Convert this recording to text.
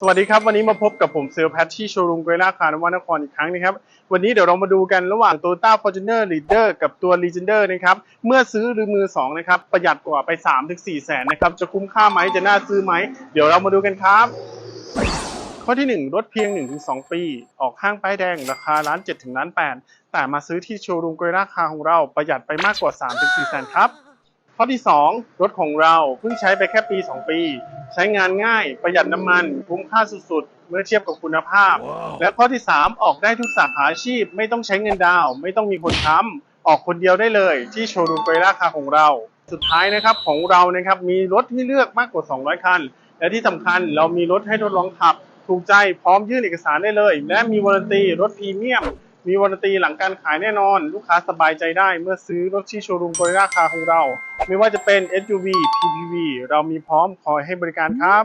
สวัสดีครับ วันนี้มาพบกับผมเซลลแพทที่โชว์รูมเกรล่าคาร์นวนครอีกครั้งนะครับ วันนี้เดี๋ยวเรามาดูกันระหว่าง Toyota Fortuner Leader กับตัว Legender นะครับ เมื่อซื้อหรือมือ 2 นะครับ ประหยัดกว่าไป 3-4 แสนนะครับ จะคุ้มค่าไหมจะน่าซื้อไหม เดี๋ยวเรามาดูกันครับ ข้อที่ 1 รถเพียง 1-2 ปี ออกห้างป้ายแดง ราคาล้าน7ถึงล้าน8แต่มาซื้อที่โชว์รูมเกรล่าคารของเราประหยัดไปมากกว่า 3-4 แสนครับ ข้อที่ 2 รถของเราเพิ่งใช้ไปแค่ปี 2 ปี ใช้งานง่ายประหยัดน้ำมัน คุ้มค่าสุดๆ เมื่อเทียบกับคุณภาพ และข้อที่ 3 ออกได้ทุกสาขาอาชีพ ไม่ต้องใช้เงินดาวน์ไม่ต้องมีคนค้ำออกคนเดียวได้เลยที่โชว์รูมเกรราคาของเรา สุดท้ายนะครับของเรานะครับมีรถให้เลือกมากกว่า 200 คัน และที่สำคัญเรามีรถให้ทดลองขับ ถูกใจพร้อมยื่นเอกสารได้เลย และมีวารันตีรถพรีเมียม มีวารันตีหลังการขายแน่นอน ลูกค้าสบายใจได้เมื่อซื้อรถที่โชว์รูมโกลราคาของเรา ไม่ว่าจะเป็น SUV PPV เรามีพร้อมคอยให้บริการครับ